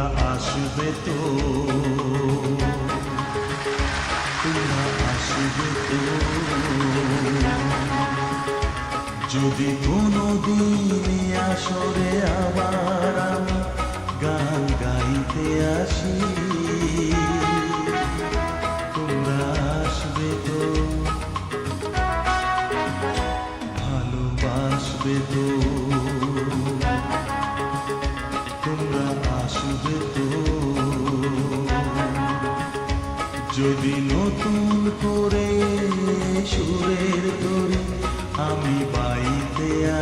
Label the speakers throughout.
Speaker 1: আসবে তো। তোমরা আসবে তো। যদি কোনো দিন আসরে আবার আমি গান গাইতে আসি। আসবে তো। যদি নতুন করে সুরের তরি আমি বাইতে আসি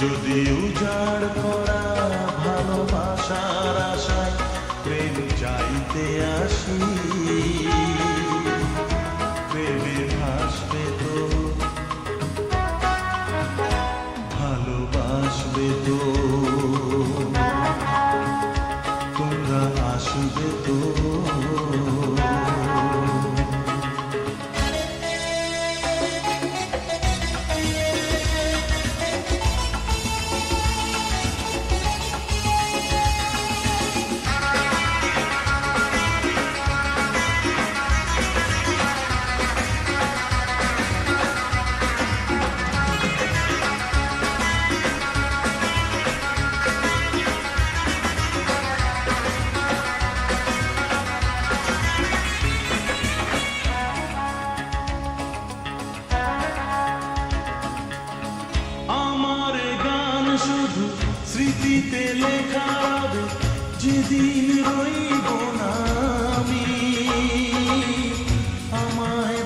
Speaker 1: যদি উজাড় করা ভালোবাসার আশায় প্রেম চাইতে আসি। প্রেমে ভাসবে তো, ভালোবাসবে তো। তোমরা আসবে তো। যেদিন রইব না আমি।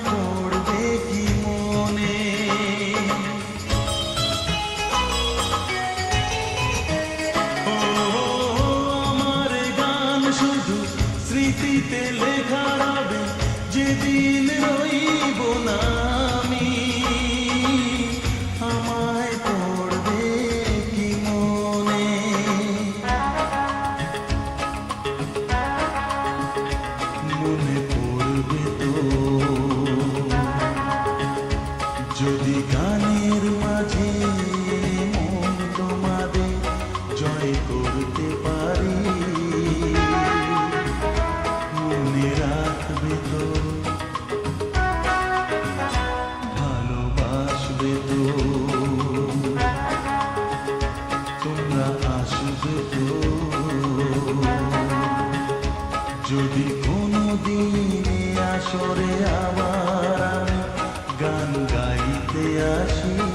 Speaker 1: পড়বে কি মনে? আমার গান শুধু স্মৃতিতে লেখা যেদিন রইব না। যদি কোনো দিনে আসরে আবার গান গাইতে আসি।